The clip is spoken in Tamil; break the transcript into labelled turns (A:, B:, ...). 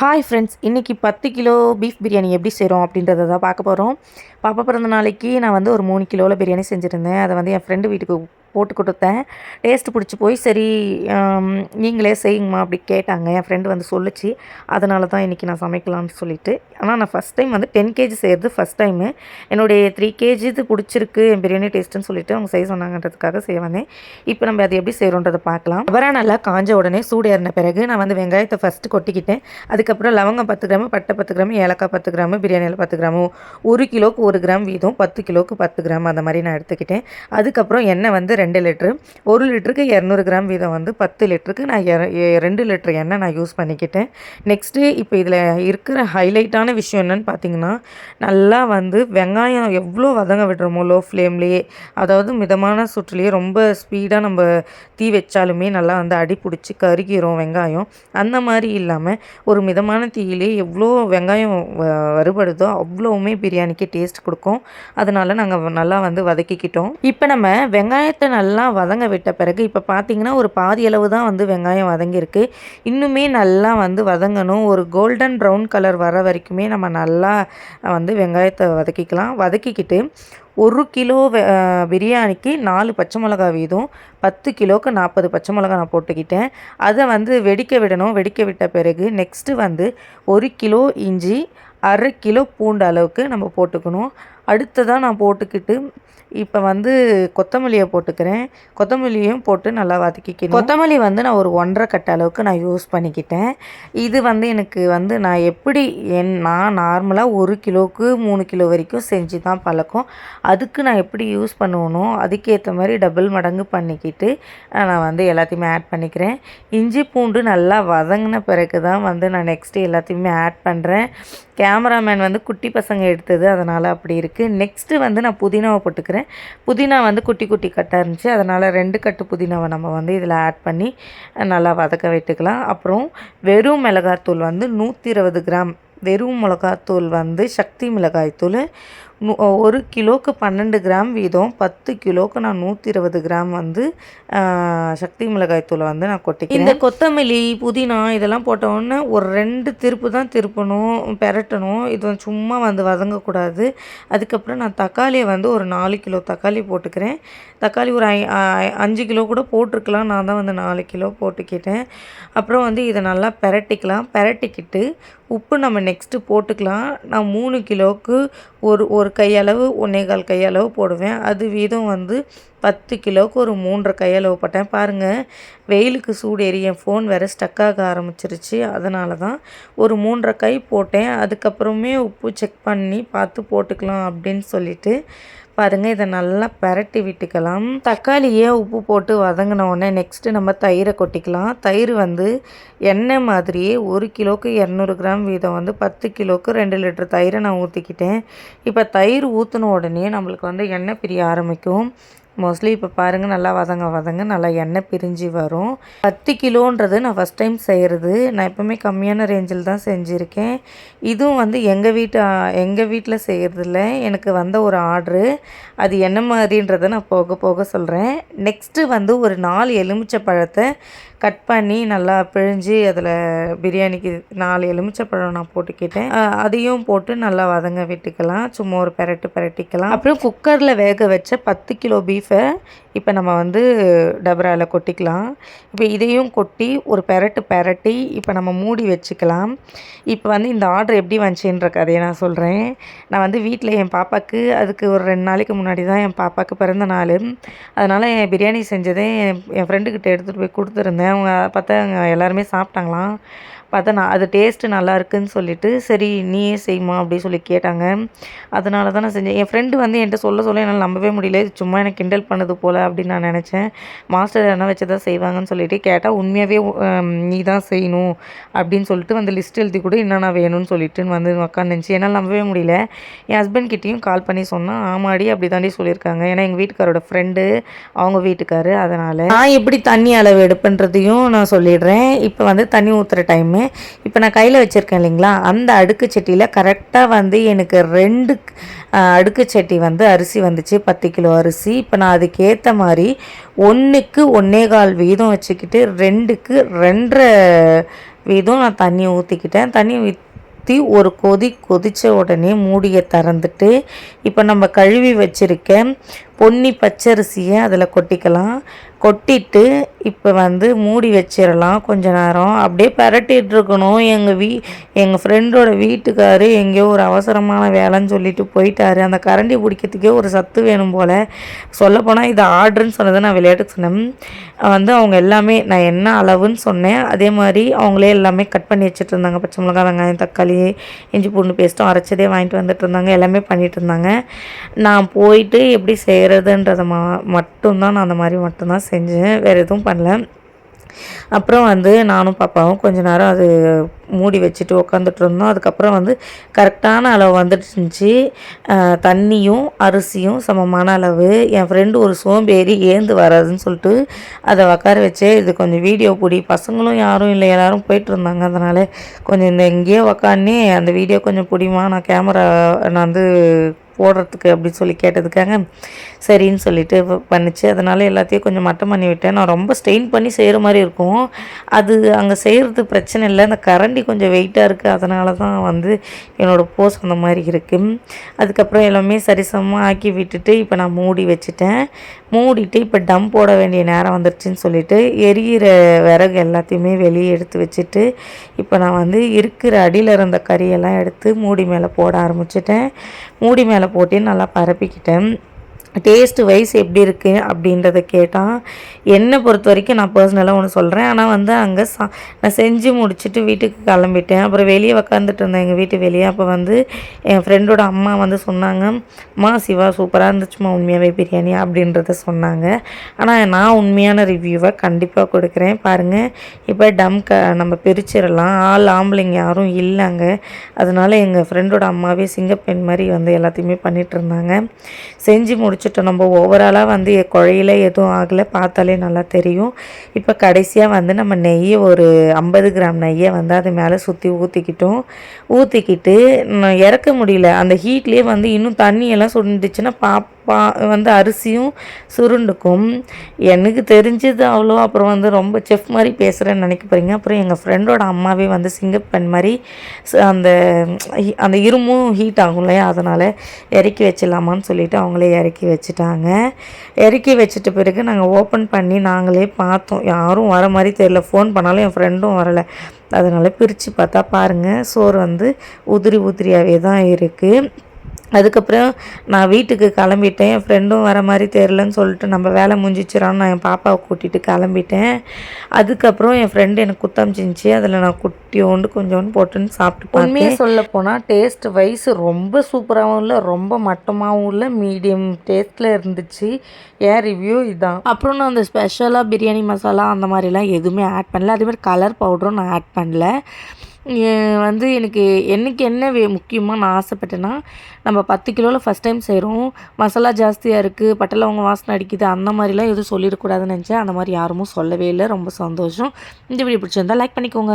A: ஹாய் ஃப்ரெண்ட்ஸ் இன்றைக்கி பத்து கிலோ பீஃப் பிரியாணி எப்படி செய்கிறோம் அப்படின்றத தான் பார்க்க போகிறோம் பாப்பா பிறந்த நாளைக்கு நான் வந்து ஒரு மூணு கிலோவில் பிரியாணி செஞ்சுருந்தேன். அதை வந்து என் ஃப்ரெண்டு வீட்டுக்கு போட்டு கொடுத்தேன். டேஸ்ட் பிடிச்சி போய் சரி நீங்களே செய்யுங்கம்மா அப்படி கேட்டாங்க. என் ஃப்ரெண்டு வந்து சொல்லுச்சு. அதனால தான் இன்றைக்கி நான் சமைக்கலாம்னு சொல்லிட்டு. ஆனால் நான் ஃபஸ்ட் டைம் வந்து டென் கேஜி செய்கிறது ஃபஸ்ட் டைமு என்னுடைய த்ரீ கேஜி இது பிடிச்சிருக்கு என் பிரியாணி டேஸ்ட்டுன்னு சொல்லிட்டு அவங்க செய்ய சொன்னாங்கன்றதுக்காக செய்ய வந்தேன். இப்போ நம்ம அதை எப்படி செய்கிறோன்றதை பார்க்கலாம். அப்புறம் நல்லா காஞ்ச உடனே சூடு ஏறின பிறகு நான் வந்து வெங்காயத்தை ஃபஸ்ட்டு கொட்டிக்கிட்டேன். அதுக்கப்புறம் லவங்கம் பத்து கிராமு பட்டை பத்து கிராம் ஏலக்காய் பத்து கிராம் பிரியாணியில் பத்து கிராமு ஒரு கிலோக்கு ஒரு கிராம் வீதம் பத்து கிலோக்கு பத்து கிராம் அந்த மாதிரி நான் எடுத்துக்கிட்டேன். அதுக்கப்புறம் எண்ணெய் வந்து ரெண்டு லிட்ரு ஒரு லிட்டருக்கு இரநூறு கிராம் வீதம் வந்து பத்து லிட்டருக்கு. நான் எ- ரெண்டு லிட்டர் எண்ணெய் நான் யூஸ் பண்ணிக்கிட்டேன். நெக்ஸ்ட்டு இப்போ இதில் இருக்கிற ஹைலைட்டான விஷயம் என்னென்னு பார்த்தீங்கன்னா நல்லா வந்து வெங்காயம் எவ்வளோ வதங்க விடுறோமோ லோ ஃப்ளேம்லேயே அதாவது மிதமான சுற்றுலேயே ரொம்ப ஸ்பீடாக நம்ம தீ வச்சாலுமே நல்லா வந்து அடி பிடிச்சி கருகிரும் வெங்காயம். அந்த மாதிரி இல்லாமல் ஒரு மிதமான தீயிலே எவ்வளோ வெங்காயம் வ- வறுபடுதோ அவ்வளோவுமே பிரியாணிக்கு டேஸ்ட் கொடுக்கும். அதனால நாங்கள் நல்லா வந்து வதக்கிக்கிட்டோம். இப்போ நம்ம வெங்காயத்தை நல்லா வதங்க விட்ட பிறகு இப்போ பார்த்தீங்கன்னா ஒரு பாதி அளவு தான் வந்து வெங்காயம் வதங்கியிருக்கு. இன்னுமே நல்லா வந்து வதங்கணும். ஒரு கோல்டன் ப்ரௌன் கலர் வர வரைக்குமே நம்ம நல்லா வந்து வெங்காயத்தை வதக்கிக்கலாம். வதக்கிக்கிட்டு ஒரு கிலோ பிரியாணிக்கு நாலு பச்சை மிளகா வீதம் பத்து கிலோக்கு நாற்பது பச்சை மிளகா நான் போட்டுக்கிட்டேன். அதை வந்து வெடிக்க விடணும். வெடிக்க விட்ட பிறகு நெக்ஸ்ட்டு வந்து ஒரு கிலோ இஞ்சி அரை கிலோ பூண்டு அளவுக்கு நம்ம போட்டுக்கணும். அடுத்ததாக நான் போட்டுக்கிட்டு இப்போ வந்து கொத்தமல்லியை போட்டுக்கிறேன். கொத்தமல்லியும் போட்டு நல்லா வதக்கிக்கணும். கொத்தமல்லி வந்து நான் ஒரு ஒன்றரை கட்ட அளவுக்கு நான் யூஸ் பண்ணிக்கிட்டேன். இது வந்து எனக்கு வந்து நான் எப்படி என் நான் நார்மலாக ஒரு கிலோவுக்கு மூணு கிலோ வரைக்கும் செஞ்சு தான் பழக்கம். அதுக்கு நான் எப்படி யூஸ் பண்ணுவனோ அதுக்கேற்ற மாதிரி டபுள் மடங்கு பண்ணிக்கிட்டு நான் வந்து எல்லாத்தையுமே ஆட் பண்ணிக்கிறேன். இஞ்சி பூண்டு நல்லா வதங்கின பிறகு தான் வந்து நான் நெக்ஸ்ட்டு எல்லாத்தையுமே ஆட் பண்ணுறேன் கேமராமேன் வந்து குட்டி பசங்க எடுத்தது அதனால் அப்படி இருக்குது நெக்ஸ்ட்டு வந்து நான் புதினாவை போட்டுக்கிறேன். புதினா வந்து குட்டி குட்டி கட்டாக இருந்துச்சு. அதனால் ரெண்டு கட்டு புதினாவை நம்ம வந்து இதில் ஆட் பண்ணி நல்லா வதக்க விட்டுக்கலாம். அப்புறம் வெறும் மிளகாத்தூள் வந்து நூற்றி இருபது கிராம் வெறும் மிளகாத்தூள் வந்து சக்தி மிளகாய்த்தூள் ஒரு கிலோக்கு பன்னெண்டு கிராம் வீதம் பத்து கிலோக்கு நான் நூற்றி இருபது கிராம் வந்து சக்தி சக்தி மிளகாய்த்தூளை வந்து நான் கொட்டிக்கிறேன். இந்த கொத்தமல்லி புதினா இதெல்லாம் போட்டோன்னே ஒரு ரெண்டு திருப்பு தான் திருப்பணும் பெரட்டணும். இது சும்மா வந்து வதங்கக்கூடாது. அதுக்கப்புறம் நான் தக்காளியை வந்து ஒரு நாலு கிலோ தக்காளி போட்டுக்கிறேன். தக்காளி ஒரு ஐ ஐ- அஞ்சு கிலோ கூட போட்டிருக்கலாம். நான் தான் வந்து நாலு கிலோ போட்டுக்கிட்டேன். அப்புறம் வந்து இதை நல்லா பெரட்டிக்கலாம். பெரட்டிக்கிட்டு உப்பு நம்ம நெக்ஸ்ட்டு போட்டுக்கலாம். நான் மூணு கிலோவுக்கு ஒரு ஒரு கையளவு ஒன்றேகால் கையளவு போடுவேன். அது வீதம் வந்து பத்து கிலோவுக்கு ஒரு மூன்றரை கையளவு போட்டேன். பாருங்கள் வெயிலுக்கு சூடு என் ஃபோன் வேறு ஸ்டக் ஆக ஆரம்பிச்சிருச்சு. அதனால தான் ஒரு மூன்றரை கை போட்டேன். அதுக்கப்புறமே உப்பு செக் பண்ணி பார்த்து போட்டுக்கலாம் அப்படின்னு சொல்லிவிட்டு பாருங்கள் இதை நல்லா பரட்டி விட்டுக்கலாம். தக்காளியே உப்பு போட்டு வதங்கின உடனே நெக்ஸ்ட்டு நம்ம தயிரை கொட்டிக்கலாம். தயிர் வந்து எண்ணெய் மாதிரியே ஒரு கிலோக்கு இரநூறு கிராம் வீதம் வந்து பத்து கிலோக்கு ரெண்டு லிட்டர் தயிரை நான் ஊற்றிக்கிட்டேன் இப்போ தயிர் ஊற்றின உடனே நம்மளுக்கு வந்து எண்ணெய் பிரிய ஆரம்பிக்கும். மோஸ்ட்லி இப்போ பாருங்கள் நல்லா வதங்க வதங்க நல்லா எண்ணெய் பிரிஞ்சு வரும். பத்து கிலோன்றது நான் ஃபஸ்ட் டைம் செய்கிறது நான் எப்போவுமே கம்மியான ரேஞ்சில் தான் செஞ்சுருக்கேன். இதுவும் வந்து எங்கள் வீட்டு எங்கள் வீட்டில் செய்கிறதில்ல எனக்கு வந்த ஒரு ஆர்டரு அது என்ன மாதிரின்றதை நான் போக போக சொல்கிறேன் நெக்ஸ்ட்டு வந்து ஒரு நாலு எலுமிச்சை பழத்தை கட் பண்ணி நல்லா பிழிஞ்சு அதில் பிரியாணிக்கு நாலு எலுமிச்சைப்பழம் நான் போட்டுக்கிட்டேன் அதையும் போட்டு நல்லா வதங்க விட்டுக்கலாம். சும்மா ஒரு பெரட்டு பெரட்டிக்கலாம். அப்புறம் குக்கரில் வேக வச்ச பத்து கிலோ பீஃப் இப்போ நம்ம வந்து டபராவில் கொட்டிக்கலாம். இப்போ இதையும் கொட்டி ஒரு பெரட்டு பெரட்டி இப்போ நம்ம மூடி வச்சுக்கலாம். இப்போ வந்து இந்த ஆர்டர் எப்படி வந்துச்சுன்ற கதையை நான் சொல்கிறேன் நான் வந்து வீட்டில் என் பாப்பாவுக்கு அதுக்கு ஒரு ரெண்டு நாளைக்கு முன்னாடி தான் என் பாப்பாவுக்கு பிறந்த நாள். அதனால் என் பிரியாணி செஞ்சதே என் என் ஃப்ரெண்டுக்கிட்ட எடுத்துகிட்டு போய் கொடுத்துருந்தேன். அவங்க பார்த்தா அவங்க எல்லாருமே சாப்பிட்டாங்களாம். பார்த்தா நான் அது டேஸ்ட்டு நல்லா இருக்குன்னு சொல்லிட்டு சரி நீயே செய்யுமா அப்படின்னு சொல்லி கேட்டாங்க. அதனால தான் நான் செஞ்சேன். என் ஃப்ரெண்டு வந்து என்கிட்ட சொல்ல சொல்ல என்னால் நம்பவே முடியல. இது சும்மா எனக்கு கிண்டல் பண்ணது போல் அப்படின்னு நான் நினச்சேன். மாஸ்டர் என்ன வச்சு தான் செய்வாங்கன்னு சொல்லிட்டு கேட்டால் உண்மையாகவே நீ தான் செய்யணும் அப்படின்னு சொல்லிட்டு வந்து லிஸ்ட் எழுதி கூட என்னென்ன வேணும்னு சொல்லிட்டு வந்து உட்காந்துச்சு என்னால் நம்பவே முடியல. என் ஹஸ்பண்ட் கிட்டேயும் கால் பண்ணி சொன்னால் ஆமாடி அப்படி தாண்டி சொல்லியிருக்காங்க. ஏன்னா எங்கள் வீட்டுக்காரோட ஃப்ரெண்டு அவங்க வீட்டுக்காரு அதனால் நான் எப்படி தண்ணி அளவு எடுப்புன்றதையும் நான் சொல்லிடுறேன். இப்போ வந்து தண்ணி ஊற்றுற டைமு இப்போ நான் கையில் வச்சுருக்கேன் இல்லைங்களா? அந்த அடுக்கு சட்டியில் கரெக்டாக வந்து எனக்கு ரெண்டு அடுக்கு சட்டி வந்து அரிசி வந்துச்சு பத்து கிலோ அரிசி. இப்போ நான் அதுக்கேற்ற மாதிரி ஒன்றுக்கு ஒன்றே கால் வீதம் வச்சுக்கிட்டு ரெண்டுக்கு ரெண்டரை வீதம் நான் தண்ணி ஊற்றிக்கிட்டேன் தண்ணி ஊற்றி ஒரு கொதி கொதித்த உடனே மூடியை திறந்துட்டு இப்போ நம்ம கழுவி வச்சுருக்கேன் பொன்னி பச்சரிசியை அதில் கொட்டிக்கலாம். கொட்டிட்டு இப்போ வந்து மூடி வச்சிடலாம் கொஞ்ச நேரம். அப்படியே பரட்டிட்டு இருக்கணும். எங்கள் வீ எங்கள் ஃப்ரெண்டோட வீட்டுக்காரு எங்கேயோ ஒரு அவசரமான வேலைன்னு சொல்லிட்டு போயிட்டாரு. அந்த கரண்டி பிடிக்கிறதுக்கே ஒரு சத்து வேணும் போல். சொல்லப்போனால் இது ஆர்டர்னு சொன்னதை நான் விளையாட்டுக்கு சொன்னேன். வந்து அவங்க எல்லாமே நான் என்ன அளவுன்னு சொன்னேன். அதே மாதிரி அவங்களே எல்லாமே கட் பண்ணி வச்சுட்டு இருந்தாங்க. பச்சை மிளகா வெங்காயம் தக்காளி இஞ்சி பூண்டு பேஸ்ட்டும் அரைச்சதே வாங்கிட்டு வந்துட்டு இருந்தாங்க. எல்லாமே பண்ணிகிட்டு இருந்தாங்க. நான் போயிட்டு எப்படி செய்கிறதுன்றத மா மட்டும்தான் நான் அந்த மாதிரி மட்டும்தான் செஞ்சேன். வேறு எதுவும் பண்ணல. அப்புறம் வந்து நானும் பாப்பாவும் கொஞ்ச நேரம் அது மூடி வச்சுட்டு உக்காந்துட்டு இருந்தோம். அதுக்கப்புறம் வந்து கரெக்டான அளவு வந்துட்டு இருந்துச்சு. தண்ணியும் அரிசியும் சமமான அளவு. என் ஃப்ரெண்டு ஒரு சோம்பேறி ஏந்து வராதுன்னு சொல்லிட்டு அதை உக்கார வச்சே இது கொஞ்சம் வீடியோ பிடி. பசங்களும் யாரும் இல்லை. எல்லோரும் போயிட்டு இருந்தாங்க. அதனால் கொஞ்சம் இந்த இங்கேயே உக்காந்து அந்த வீடியோ கொஞ்சம் பிடிமா நான் கேமரா நான் வந்து போடுறதுக்கு அப்படின்னு சொல்லி கேட்டதுக்காக சரின்னு சொல்லிட்டு பண்ணிச்சு. அதனால் எல்லாத்தையும் கொஞ்சம் மட்டம் பண்ணி விட்டேன். நான் ரொம்ப ஸ்டெயின் பண்ணி செய்கிற மாதிரி இருக்கும். அது அங்கே செய்கிறது பிரச்சனை இல்லை. அந்த கரண்டி கொஞ்சம் வெயிட்டாக இருக்குது அதனால தான் வந்து என்னோடய போஸ் அந்த மாதிரி இருக்குது அதுக்கப்புறம் எல்லாமே சரிசமமாக ஆக்கி விட்டுட்டு இப்போ நான் மூடி வச்சுட்டேன். மூடிட்டு இப்போ டம் போட வேண்டிய நேரம் வந்துருச்சுன்னு சொல்லிட்டு எரியிற விறகு எல்லாத்தையுமே வெளியே எடுத்து வச்சுட்டு இப்போ நான் வந்து இருக்கிற அடியில் இருந்த கறியெல்லாம் எடுத்து மூடி மேலே போட ஆரம்பிச்சிட்டேன். மூடி மேலே போட்டு நல்லா பரப்பிக்கிட்டேன். டேஸ்ட்டு வைஸ் எப்படி இருக்குது அப்படின்றத கேட்டால் என்னை பொறுத்த வரைக்கும் நான் பர்சனலாக ஒன்று சொல்கிறேன் ஆனால் வந்து அங்கே சா நான் செஞ்சு முடிச்சுட்டு வீட்டுக்கு கிளம்பிட்டேன். அப்புறம் வெளியே உக்காந்துட்டு இருந்தேன். எங்கள் வீட்டு வெளியே. அப்போ வந்து என் ஃப்ரெண்டோட அம்மா வந்து சொன்னாங்க அம்மா சிவா சூப்பராக இருந்துச்சுமா உண்மையாகவே பிரியாணி அப்படின்றத சொன்னாங்க. ஆனால் நான் உண்மையான ரிவ்யூவை கண்டிப்பாக கொடுக்குறேன். பாருங்கள் இப்போ டம் க நம்ம பிரிச்சிடலாம். ஆள் ஆம்பளைங்க யாரும் இல்லைங்க. அதனால் எங்கள் ஃப்ரெண்டோட அம்மாவே சிங்கப்பெண் மாதிரி வந்து எல்லாத்தையுமே பண்ணிகிட்டு இருந்தாங்க. செஞ்சு முடிச்சு வச்சுட்டோம். நம்ம ஓவராலாக வந்து குழையில எதுவும் ஆகலை. பார்த்தாலே நல்லா தெரியும். இப்போ கடைசியாக வந்து நம்ம நெய்யை ஒரு ஐம்பது கிராம் நெய்யை வந்து அது மேலே சுற்றி ஊற்றிக்கிட்டோம் ஊற்றிக்கிட்டு இறக்க முடியல. அந்த ஹீட்லேயே வந்து இன்னும் தண்ணியெல்லாம் சுண்டுச்சுன்னா பாப் பா வந்து அரிசியும் சுருண்டுக்கும். எனக்கு தெரிஞ்சது அவ்வளோ. அப்புறம் வந்து ரொம்ப செஃப் மாதிரி பேசுகிறேன்னு நினைக்க போகிறீங்க அப்புறம் எங்கள் ஃப்ரெண்டோட அம்மாவே வந்து சிங்கப்பெண் மாதிரி அந்த அந்த இருமும் ஹீட் ஆகும் இல்லையா? அதனால் இறக்கி வச்சிடலாமான்னு சொல்லிவிட்டு அவங்களே இறக்கி வச்சுட்டாங்க. இறக்கி வச்சுட்ட பிறகு நாங்கள் ஓப்பன் பண்ணி நாங்களே பார்த்தோம். யாரும் வர மாதிரி தெரியல. ஃபோன் பண்ணாலும் என் ஃப்ரெண்டும் வரலை. அதனால் பிரித்து பார்த்தா பாருங்கள் சோறு வந்து உதிரி உதிரியாகவே தான் இருக்குது அதுக்கப்புறம் நான் வீட்டுக்கு கிளம்பிட்டேன். என் ஃப்ரெண்டும் வர மாதிரி தெரிலன்னு சொல்லிட்டு நம்ம வேலை முடிஞ்சிச்சிடான்னு நான் என் பாப்பாவை கூட்டிகிட்டு கிளம்பிட்டேன். அதுக்கப்புறம் என் ஃப்ரெண்டு எனக்கு குத்தம் செஞ்சு அதில் நான் குட்டியோண்டு கொஞ்சோண்டு போட்டுன்னு சாப்பிட்டு உண்மையாக சொல்ல போனால் டேஸ்ட் வைஸ் ரொம்ப சூப்பராகவும் இல்லை ரொம்ப மட்டமாகவும் இல்லை மீடியம் டேஸ்ட்டில் இருந்துச்சு. ஏன் ரிவ்யூ இதுதான் அப்புறம் நான் அந்த ஸ்பெஷலாக பிரியாணி மசாலா அந்த மாதிரிலாம் எதுவுமே ஆட் பண்ணல. அதேமாதிரி கலர் பவுடரும் நான் ஆட் பண்ணல. வந்து எனக்கு என்றைக்கு என்ன வே முக்கியமாக நான் ஆசைப்பட்டேன்னா நம்ம பத்து கிலோவில் ஃபஸ்ட் டைம் செய்கிறோம் மசாலா ஜாஸ்தியாக இருக்குது பட்டை லவங்க வாசனை அடிக்குது அந்த மாதிரிலாம் எதுவும் சொல்லிடக்கூடாதுன்னு நினச்சேன். அந்த மாதிரி யாரும் சொல்லவே இல்லை. ரொம்ப சந்தோஷம். இந்த வீடியோ பிடிச்சிருந்தா லைக் பண்ணிக்கோங்க.